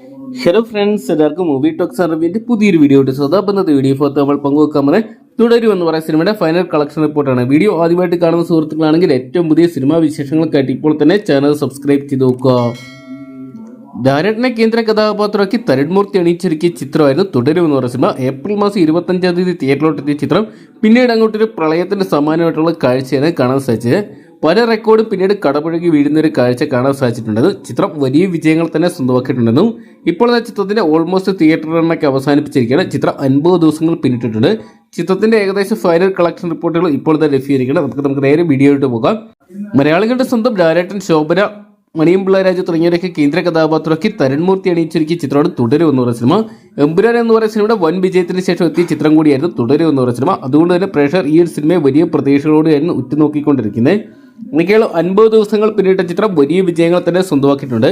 Hello friends എല്ലാവർക്കും movie talks അറിവിന്റെ പുതിയൊരു വീഡിയോ ഉണ്ട് സ്വതാപന്നത്തെ വീഡിയോ ഫോർത്ത് നമ്മൾ പങ്കുവെക്കാൻ പറയാം തുടരും എന്ന് പറയുന്ന സിനിമയുടെ ഫൈനൽ കളക്ഷൻ റിപ്പോർട്ടാണ് വീഡിയോ ആദ്യമായിട്ട് കാണുന്ന സുഹൃത്തുക്കളാണെങ്കിൽ ഏറ്റവും പുതിയ സിനിമാ വിശേഷങ്ങൾക്കായിട്ട് ഇപ്പോൾ തന്നെ ചാനൽ സബ്സ്ക്രൈബ് ചെയ്ത് നോക്കുക. ധാരട്ടിനെ കേന്ദ്ര കഥാപാത്രമാക്കി തരുൺമൂർത്തി അണിയിച്ചൊരുക്കിയ ചിത്രമായിരുന്നു തുടരും എന്ന് പറയുന്ന സിനിമ ഏപ്രിൽ മാസം ഇരുപത്തഞ്ചാം തീയതി തിയേറ്ററിലോട്ട് എത്തിയ ചിത്രം പിന്നീട് അങ്ങോട്ടൊരു പ്രളയത്തിന്റെ സമാനമായിട്ടുള്ള കാഴ്ചയാണ് കാണാൻ സാധിച്ചത്. പല റെക്കോർഡും പിന്നീട് കടപുഴകി വീഴുന്ന ഒരു കാഴ്ച കാണാൻ സാധിച്ചിട്ടുണ്ട്. ചിത്രം വലിയ വിജയങ്ങൾ തന്നെ സ്വന്തമാക്കിയിട്ടുണ്ടെന്നും ഇപ്പോൾ ആ ചിത്രത്തിന്റെ ഓൾമോസ്റ്റ് തിയേറ്റർ റണ്ണൊക്കെ അവസാനിപ്പിച്ചിരിക്കുകയാണ്. ചിത്രം അൻപത് ദിവസങ്ങൾ പിന്നിട്ടിട്ടുണ്ട്. ചിത്രത്തിന്റെ ഏകദേശം ഫൈനൽ കളക്ഷൻ റിപ്പോർട്ടുകൾ ഇപ്പോൾ തന്നെ ലഭ്യമായിരിക്കണം നമുക്ക് നമുക്ക് നേരെ വീഡിയോ ആയിട്ട് പോകാം. മലയാളികളുടെ സ്വന്തം ഡയറക്ടർ ശോഭന മണിയമ്പിള്ള രാജു തുടങ്ങിയവരൊക്കെ കേന്ദ്ര കഥാപാത്രമാക്കി തരുൺമൂർത്തി അണിയിച്ചൊരുക്കിയ ചിത്രമാണ് തുടരും എന്ന് പറയുന്ന സിനിമ. എമ്പുരാൻ എന്ന് പറയുന്ന സിനിമയുടെ വൻ വിജയത്തിന് ശേഷം എത്തിയ ചിത്രം കൂടിയായിരുന്നു തുടരും എന്ന് പറയുന്ന സിനിമ. അതുകൊണ്ട് തന്നെ പ്രേക്ഷകർ ഈ ഒരു സിനിമയെ വലിയ പ്രതീക്ഷകളോടെയായിരുന്നു ഉറ്റുനോക്കിക്കൊണ്ടിരിക്കുന്നത്. മിക്കവാറും അൻപത് ദിവസങ്ങൾ പിന്നിട്ട ചിത്രം വലിയ വിജയങ്ങൾ തന്നെ സ്വന്തമാക്കിയിട്ടുണ്ട്.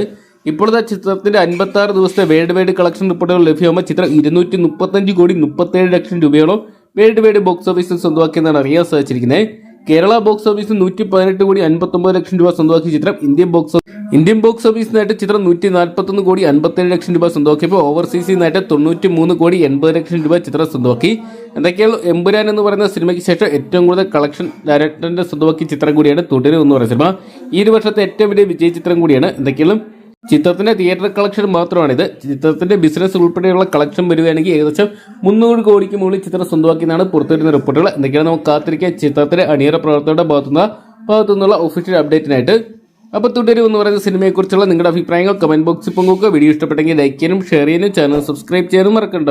ഇപ്പോഴത്തെ ചിത്രത്തിന്റെ അൻപത്തി ആറ് ദിവസത്തെ വേൾഡ് വൈഡ് കളക്ഷൻ റിപ്പോർട്ടുകൾ ലഭ്യമാകുമ്പോൾ ചിത്രം ഇരുന്നൂറ്റി മുപ്പത്തഞ്ച് കോടി മുപ്പത്തേഴ് ലക്ഷം രൂപയോളം വേൾഡ് വൈഡ് ബോക്സ് ഓഫീസിൽ സ്വന്തമാക്കിയെന്നാണ് അറിയാൻ സാധിച്ചിരിക്കുന്നത് കേരള ബോക്സ് ഓഫീസിൽ നൂറ്റി പതിനെട്ട് കോടി അൻപത്തൊമ്പത് ലക്ഷം രൂപ സ്വന്തമാക്കിയ ചിത്രം ഇന്ത്യൻ ബോക്സ് ഇന്ത്യൻ ബോക്സ് ഓഫീസിനായിട്ട് ചിത്രം നൂറ്റി നാൽപ്പത്തൊന്ന് കോടി അൻപത്തേഴ് ലക്ഷം രൂപ സ്വന്തമാക്കിയപ്പോൾ ഓവർസീസിനായിട്ട് തൊണ്ണൂറ്റി മൂന്ന് കോടി എൺപത് ലക്ഷം രൂപ ചിത്രം സ്വന്തമാക്കി. എന്തൊക്കെയാണ് എമ്പുരാൻ എന്ന് പറയുന്ന സിനിമയ്ക്ക് ശേഷം ഏറ്റവും കൂടുതൽ കളക്ഷൻ ഡയറക്ടറിന്റെ സ്വന്തമാക്കിയ ചിത്രം കൂടിയാണ് തുടരും എന്ന് പറയുന്ന സിനിമ. ഈ ഒരു വർഷത്തെ ഏറ്റവും വലിയ വിജയ ചിത്രം കൂടിയാണ് എന്തൊക്കെയാണ്? ചിത്രത്തിന്റെ തിയേറ്റർ കളക്ഷൻ മാത്രമാണിത്. ചിത്രത്തിന്റെ ബിസിനസ് ഉൾപ്പെടെയുള്ള കളക്ഷൻ വരികയാണെങ്കിൽ ഏകദേശം മുന്നൂറ് കോടിക്ക് മുകളിൽ ചിത്രം സ്വന്തമാക്കിയെന്നാണ് പുറത്തുവരുന്ന റിപ്പോർട്ടുകൾ എന്തൊക്കെയാണ് നമുക്ക് കാത്തിരിക്കാൻ ചിത്രത്തിലെ അണിയറ പ്രവർത്തകരുടെ ഭാഗത്തുനിന്ന് ഭാഗത്തു നിന്നുള്ള ഒഫീഷ്യൽ അപ്ഡേറ്റിനായിട്ട് അപ്പോൾ തുടരും എന്ന് പറയുന്ന സിനിമയെക്കുറിച്ചുള്ള നിങ്ങളുടെ അഭിപ്രായങ്ങൾ കമന്റ് ബോക്സിൽ പങ്കുവെക്കുക. വീഡിയോ ഇഷ്ടപ്പെട്ടെങ്കിൽ ലൈക്ക് ചെയ്യാനും ഷെയർ ചെയ്യാനും ചാനൽ സബ്സ്ക്രൈബ് ചെയ്യാനും മറക്കണ്ട.